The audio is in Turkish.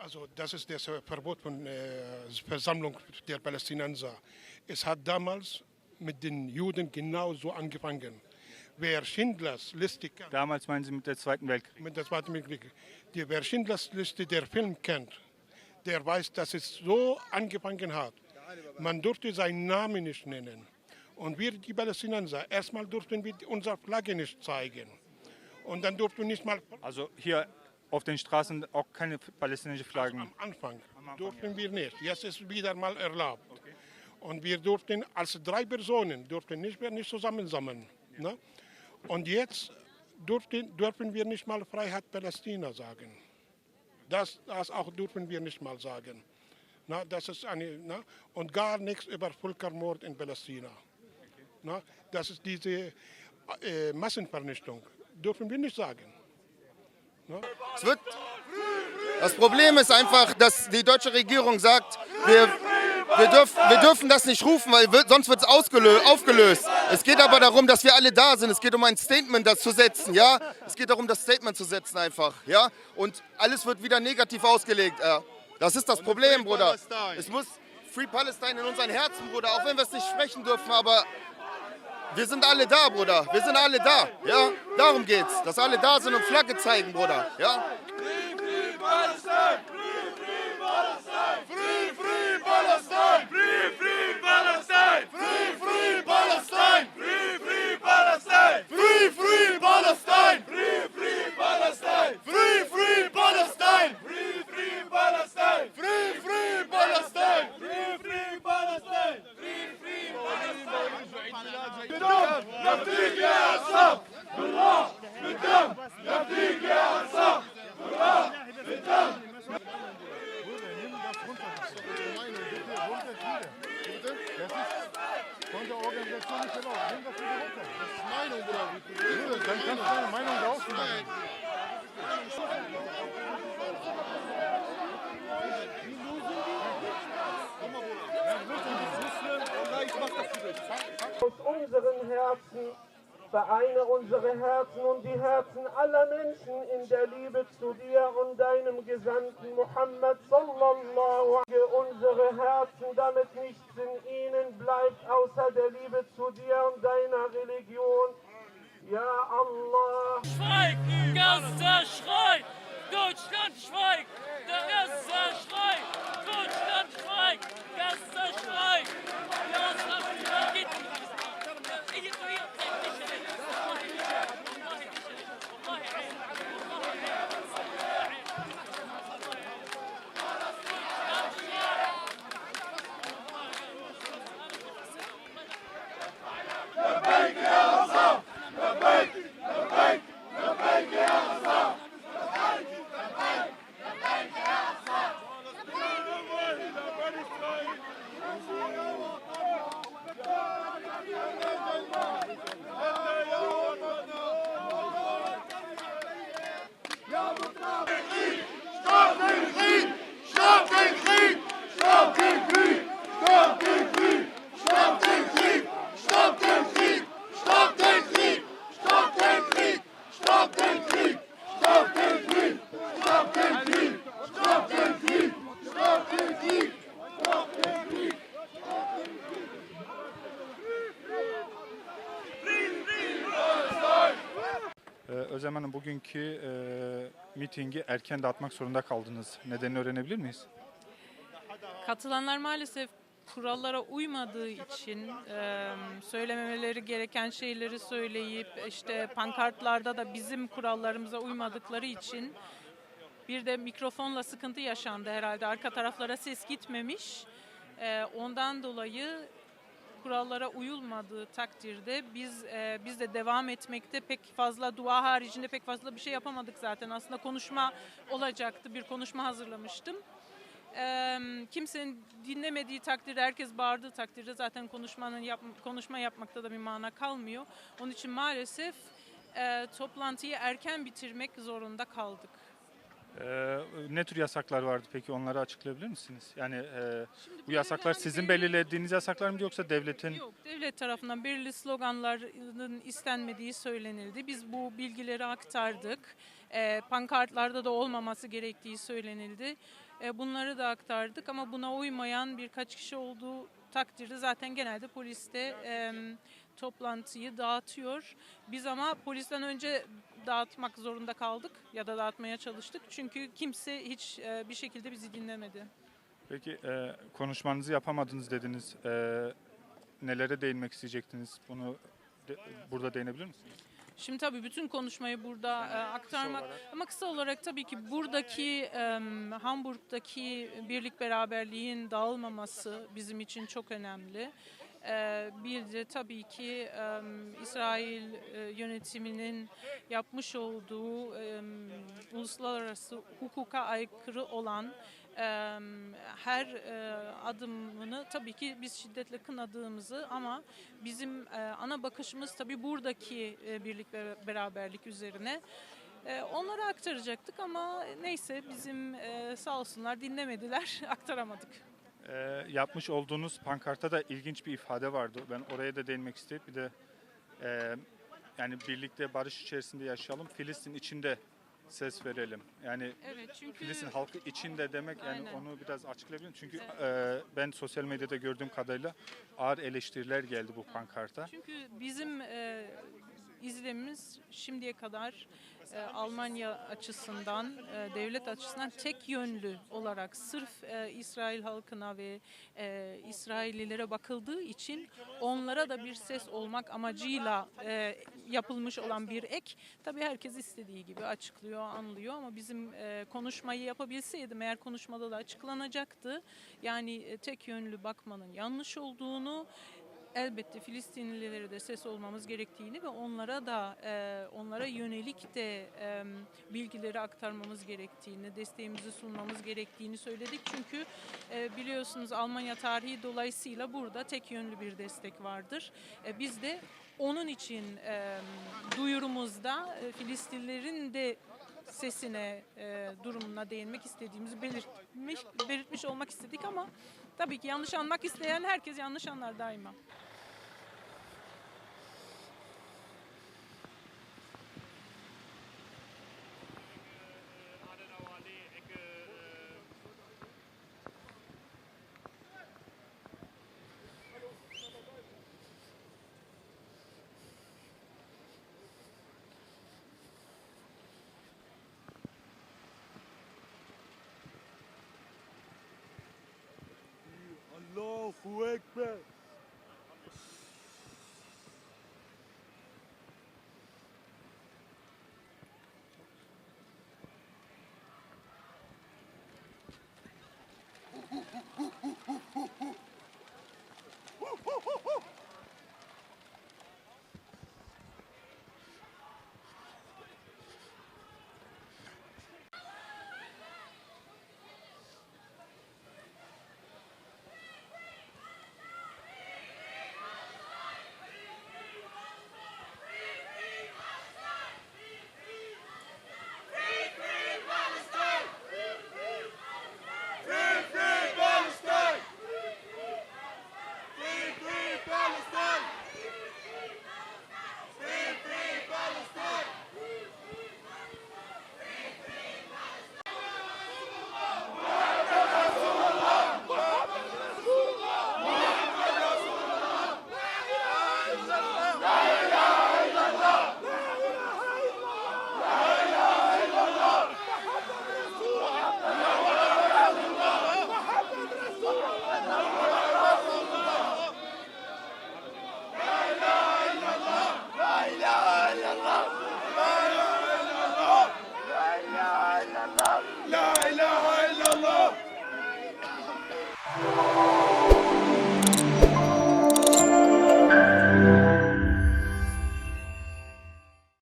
Also das ist das Verbot von äh, Versammlung der Palästinenser. Es hat damals mit den Juden genauso angefangen. Wer Schindlers Liste kennt, Damals meinen Sie mit der Zweiten Weltkrieg. mit der Zweiten Weltkrieg, die, wer Schindlers Liste der Film kennt, der weiß, dass es so angefangen hat. Man durfte seinen Namen nicht nennen. Und wir, die Palästinenser, erstmal durften wir unsere Flagge nicht zeigen. Und dann durften wir nicht mal Also hier auf den Straßen auch keine palästinensische Flaggen. Am Anfang durften wir nicht. Jetzt ist wieder mal erlaubt. Und wir durften als drei Personen durften nicht mehr nicht zusammensammeln. Ne? Und jetzt durften, dürfen wir nicht mal Freiheit Palästina sagen. Das, das auch dürfen wir nicht mal sagen. Na, das ist eine, na, und gar nichts über Völkermord in Palästina. Na, das ist diese äh, Massenvernichtung. Dürfen wir nicht sagen. Es wird das Problem ist einfach, dass die deutsche Regierung sagt, wir, wir, dürf, wir dürfen das nicht rufen, weil wir, sonst wird es aufgelöst. Es geht aber darum, dass wir alle da sind. Es geht um ein Statement das zu setzen, ja. Es geht darum, das Statement zu setzen einfach, ja. Und alles wird wieder negativ ausgelegt. Ja. Das ist das Problem, Bruder. Es muss Free Palestine in unseren Herzen, Bruder, auch wenn wir es nicht sprechen dürfen, aber wir sind alle da, Bruder. Wir sind alle da. Ja, darum geht's. Dass alle da sind und Flagge zeigen, Bruder. Ja. Free, free Palestine! Free, free Palestine! Free, free Palestine! Free, free Palestine! Free, free Palestine! Free, free Palestine! Free, free Palestine! Free, free Palestine! Free, free Palestine! Von der Organisation nicht erlaubt. Nimm das wieder runter. Das ist Meinung, Bruder. Dann kannst du deine Meinung draußen machen. aus unseren Herzen, vereine unsere Herzen und die Herzen aller Menschen in der Liebe zu dir und deinem Gesandten Muhammad sallallahu alaihi unsere Herzen, damit nichts in ihnen bleibt außer der Liebe zu dir und deiner Religion. Ja Allah. Schweig! Gaza schreit! Deutschland schweigt! Özlem Hanım bugünkü e, mitingi erken dağıtmak zorunda kaldınız. Nedenini öğrenebilir miyiz? Katılanlar maalesef kurallara uymadığı için e, söylememeleri gereken şeyleri söyleyip işte pankartlarda da bizim kurallarımıza uymadıkları için bir de mikrofonla sıkıntı yaşandı herhalde. Arka taraflara ses gitmemiş. E, ondan dolayı kurallara uyulmadığı takdirde biz e, biz de devam etmekte pek fazla dua haricinde pek fazla bir şey yapamadık zaten. Aslında konuşma olacaktı. Bir konuşma hazırlamıştım. Eee, kimsenin dinlemediği takdirde, herkes bağırdığı takdirde zaten konuşmanın yap, konuşma yapmakta da bir mana kalmıyor. Onun için maalesef eee, toplantıyı erken bitirmek zorunda kaldık. Ee, ne tür yasaklar vardı peki onları açıklayabilir misiniz? Yani e, Şimdi bu yasaklar belirlenen sizin belirli- belirlediğiniz yasaklar mı yoksa devletin? Yok, devlet tarafından belirli sloganların istenmediği söylenildi. Biz bu bilgileri aktardık. E, pankartlarda da olmaması gerektiği söylenildi. E, bunları da aktardık ama buna uymayan birkaç kişi olduğu takdirde zaten genelde poliste e, toplantıyı dağıtıyor. Biz ama polisten önce dağıtmak zorunda kaldık ya da dağıtmaya çalıştık. Çünkü kimse hiç e, bir şekilde bizi dinlemedi. Peki e, konuşmanızı yapamadınız dediniz. E, nelere değinmek isteyecektiniz? Bunu de- burada değinebilir misiniz? Şimdi tabii bütün konuşmayı burada e, aktarmak ama kısa olarak tabii ki buradaki e, Hamburg'daki birlik beraberliğin dağılmaması bizim için çok önemli. E, bir de tabii ki İsrail e, yönetiminin yapmış olduğu uluslararası hukuka aykırı olan her e, adımını tabii ki biz şiddetle kınadığımızı ama bizim e, ana bakışımız tabii buradaki birlik ve beraberlik üzerine. Onlara aktaracaktık ama neyse bizim sağ olsunlar dinlemediler, aktaramadık. E, yapmış olduğunuz pankartta da ilginç bir ifade vardı. Ben oraya da değinmek isteyip bir de e, yani birlikte barış içerisinde yaşayalım. Filistin içinde ses verelim. Yani Evet çünkü Filistin halkı içinde demek yani Aynen. onu biraz açıklayabilir miyim? Çünkü e, ben sosyal medyada gördüğüm kadarıyla ağır eleştiriler geldi bu pankarta. Çünkü bizim e, izlemimiz şimdiye kadar e, Almanya açısından, e, devlet açısından tek yönlü olarak sırf e, İsrail halkına ve e, İsraillilere bakıldığı için onlara da bir ses olmak amacıyla e, yapılmış olan bir ek. Tabii herkes istediği gibi açıklıyor, anlıyor ama bizim e, konuşmayı yapabilseydim eğer konuşmada da açıklanacaktı. Yani e, tek yönlü bakmanın yanlış olduğunu, elbette Filistinlilere de ses olmamız gerektiğini ve onlara da e, onlara yönelik de e, bilgileri aktarmamız gerektiğini, desteğimizi sunmamız gerektiğini söyledik. Çünkü e, biliyorsunuz Almanya tarihi dolayısıyla burada tek yönlü bir destek vardır. E, biz de onun için e, duyurumuzda e, Filistinlilerin de sesine, e, durumuna değinmek istediğimizi belirtmiş, belirtmiş olmak istedik ama tabii ki yanlış anmak isteyen herkes yanlış anlar daima. Ekber.